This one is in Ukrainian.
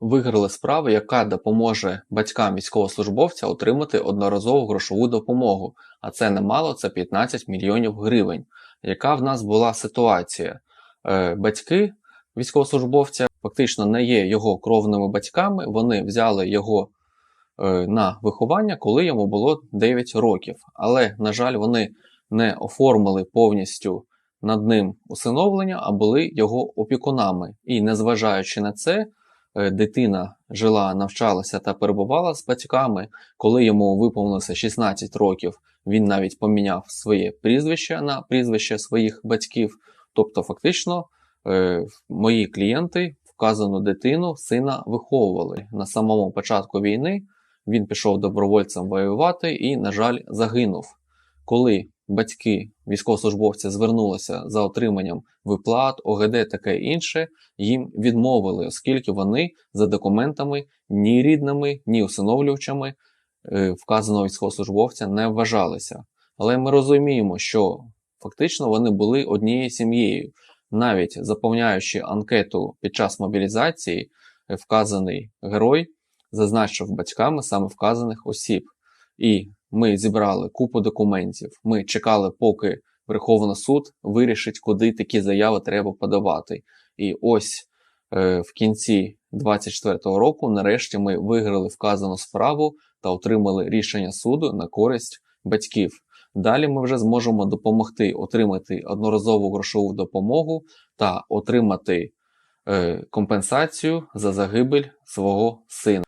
виграли справу, яка допоможе батькам військовослужбовця отримати одноразову грошову допомогу, а це немало, це 15 мільйонів гривень. Яка в нас була ситуація? Е, Батьки військовослужбовця фактично не є його кровними батьками, вони взяли його е, на виховання, коли йому було 9 років. Але, на жаль, вони не оформили повністю над ним усиновлення, а були його опікунами. І незважаючи на це, дитина жила, навчалася та перебувала з батьками. Коли йому виповнилося 16 років, він навіть поміняв своє прізвище на прізвище своїх батьків. Тобто, фактично, е, мої клієнти вказану дитину, сина виховували. На самому початку війни він пішов добровольцем воювати і, на жаль, загинув. Коли батьки військовослужбовця звернулися за отриманням виплат, ОГД таке інше, їм відмовили, оскільки вони за документами ні рідними, ні усиновлювачами е, вказаного військовослужбовця не вважалися. Але ми розуміємо, що фактично вони були однією сім'єю. Навіть заповняючи анкету під час мобілізації, е, вказаний герой зазначив батьками саме вказаних осіб. І ми зібрали купу документів. Ми чекали, поки Верховний суд вирішить, куди такі заяви треба подавати. І ось е, в кінці 24-го року, нарешті, ми виграли вказану справу та отримали рішення суду на користь батьків. Далі ми вже зможемо допомогти отримати одноразову грошову допомогу та отримати е, компенсацію за загибель свого сина.